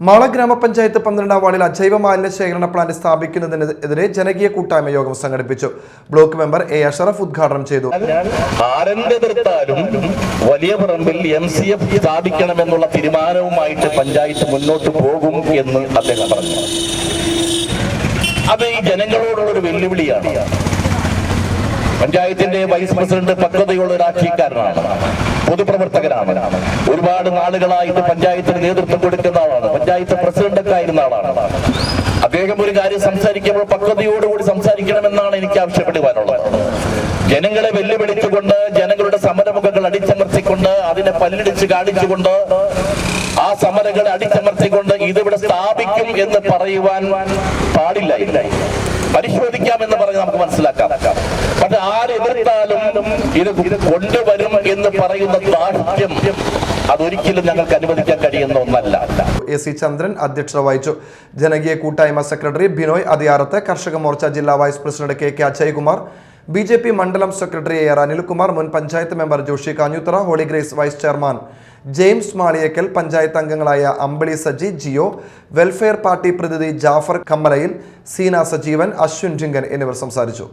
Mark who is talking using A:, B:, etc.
A: മാള ഗ്രാമപഞ്ചായത്ത് പന്ത്രണ്ടാം വാർഡിൽ അജൈവ മാലിന്യ ശേഖരണ പ്ലാന്റ് സ്ഥാപിക്കുന്നതിനെതിരെ ജനകീയ കൂട്ടായ്മ യോഗം സംഘടിപ്പിച്ചു. ബ്ലോക്ക് മെമ്പർ എ അഷറഫ് ഉദ്ഘാടനം ചെയ്തു.
B: വലിയ പറമ്പിൽ എം സി എഫ് സ്ഥാപിക്കണമെന്നുള്ള തീരുമാനവുമായിട്ട് പഞ്ചായത്ത് മുന്നോട്ട് പോകും എന്ന് അദ്ദേഹം പറഞ്ഞു. അത് ഈ ജനങ്ങളോടുള്ള ഒരു വെല്ലുവിളിയാണ്. പഞ്ചായത്തിന്റെ വൈസ് പ്രസിഡന്റ് പക്വതയുള്ള രാഷ്ട്രീയക്കാരനാണ് പൊതുപ്രവർത്തകനാണ്. ഒരുപാട് നാളുകളായിട്ട് പഞ്ചായത്തിന് നേതൃത്വം കൊടുക്കുന്ന ആളാണ്. പഞ്ചായത്ത് പ്രസിഡന്റൊക്കെ ആയിരുന്ന ആളാണ്. അദ്ദേഹം ഒരു കാര്യം സംസാരിക്കുമ്പോൾ പക്വതയോടുകൂടി സംസാരിക്കണമെന്നാണ് എനിക്ക് ആവശ്യപ്പെടുവാനുള്ളത്. ജനങ്ങളെ വെല്ലുവിളിച്ചുകൊണ്ട് ജനങ്ങളുടെ സമരമുഖങ്ങൾ അടിച്ചമർത്തിക്കൊണ്ട് അതിനെ പല്ലിടിച്ച് കാണിച്ചുകൊണ്ട് ആ സമരങ്ങളെ അടിച്ചമർത്തിക്കൊണ്ട് ഇതിവിടെ സ്ഥാപിക്കും എന്ന് പറയുവാൻ പാടില്ല. പരിശോധിക്കാം എന്ന് പറഞ്ഞ് നമുക്ക് മനസ്സിലാക്കാം. ഇത് കൊണ്ടുവരും എന്ന് പറയുന്ന ദാഷ്ട്യം അതൊരിക്കലും ഞങ്ങൾക്ക് അനുവദിക്കാൻ കഴിയുന്ന ഒന്നല്ല.
A: എ സി ചന്ദ്രൻ അധ്യക്ഷത വഹിച്ചു. ജനകീയ കൂട്ടായ്മ സെക്രട്ടറി ബിനോയ് അതിയാറത്ത് കർഷക മോർച്ച ജില്ലാ vice president K K Ajaykumar B J P മണ്ഡലം സെക്രട്ടറി എ ആർ അനിൽകുമാർ മുൻ panchayat member Joshi Kanjuthara holy grace vice chairman James Maliyekkal panchayat അംഗങ്ങളായ അമ്പിളി സജി ജിയോ വെൽഫെയർ പാർട്ടി പ്രതിനിധി ജാഫർ കമ്മലയിൽ സീന സജീവൻ അശ്വിൻ ജിങ്കൻ എന്നിവർ സംസാരിച്ചു.